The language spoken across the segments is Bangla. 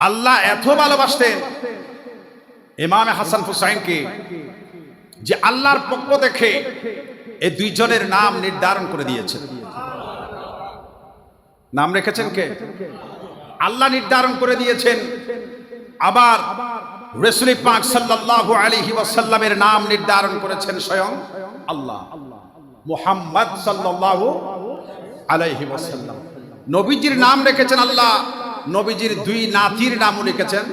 আল্লাহ এত ভালোবাসতেন। ইমামে হাসান হুসাইনকে যে আল্লাহর পক্ষ দেখে এই দুইজনের নাম নির্ধারণ করে দিয়েছেন। নাম রেখেছেন কে? আল্লাহ নির্ধারণ করে দিয়েছেন। আবার রসুল পাক সাল্লাল্লাহু আলাইহি ওয়াসাল্লামের নাম নির্ধারণ করেছেন স্বয়ং আল্লাহ। মুহাম্মদ সাল্লাল্লাহু আলাইহি ওয়াসাল্লাম। নবীজির নাম রেখেছেন আল্লাহ। নবীজির দুই নাতির নামও লিখেছেন।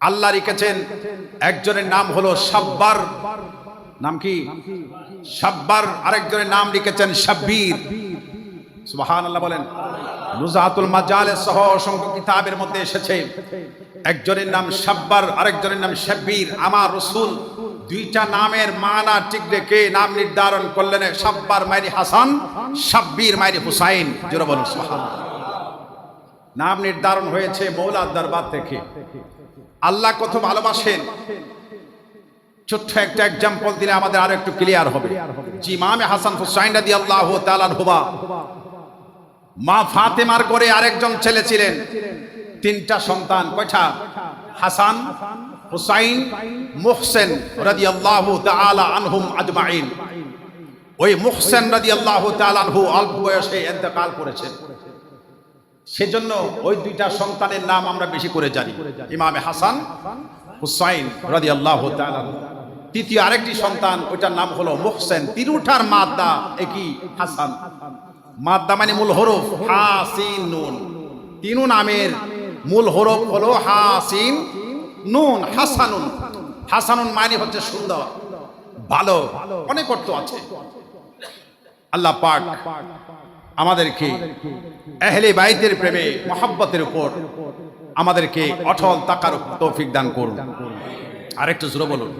আল্লাহ লিখেছেন, একজনের নাম হলো সাব্বার। নাম কি? সাব্বার। আরেকজনের নাম লিখেছেন সাব্বির। সুবহান আল্লাহ বলেন, নুজাহাতুল সহ অসংখ্য কিতাবের মধ্যে এসেছে। একজনের নাম সাব্বার, আরেকজনের নাম সাব্বির। আমার রসুল দুইটা নামের মানা ঠিক রেখে নাম নির্ধারণ করলেন, সাব্বার মাইরি হাসান, সাব্বির মাইরি হুসাইন। জোরে বলুন নাম নির্ধারণ হয়েছে মৌলার দরবার থেকে। আল্লাহ কত ভালোবাসেন। ছোট্ট একটা এক্সাম্পল দিলে আমাদের আরও একটু ক্লিয়ার হবে। জি ইমামে হাসান হুসাইন রাদি আল্লাহ তালার হুবা মা ফাতেমার করে আরেকজন ছেলে ছিলেন। তিনটা সন্তান, কয়টা? হাসান, হুসাইন, মুহসেন রাদি আল্লাহ তালা আনহুম আজমাইন। ওই মুহসেন রাদি আল্লাহ তালানহু অল্প বয়সে এতেকাল করেছেন। সেজন্য ওই দুইটা সন্তানের নাম আমরা বেশি করে জানি। ইমামে হাসান, হুসাইন রাদি আল্লাহ তৃতীয় আরেকটি সন্তান, ওইটার নাম হলো মুহসেন। তিরুঠার মাদ্দা একই হাসান। মাদ্দা মানে মূল হরফ, হাসিন নুন। তিনু নামের মূল হরফ হলো হাসিন নুন, হাসানুন। হাসানুন মানে হচ্ছে সুন্দর, ভালো, অনেক অর্থ আছে। আল্লাহ পাক আমাদেরকে এহলে বাইতের প্রেমে, মহাব্বতের উপর আমাদেরকে অটল তাকার তৌফিক দান করুন। আরেকটু জোরে বলুন।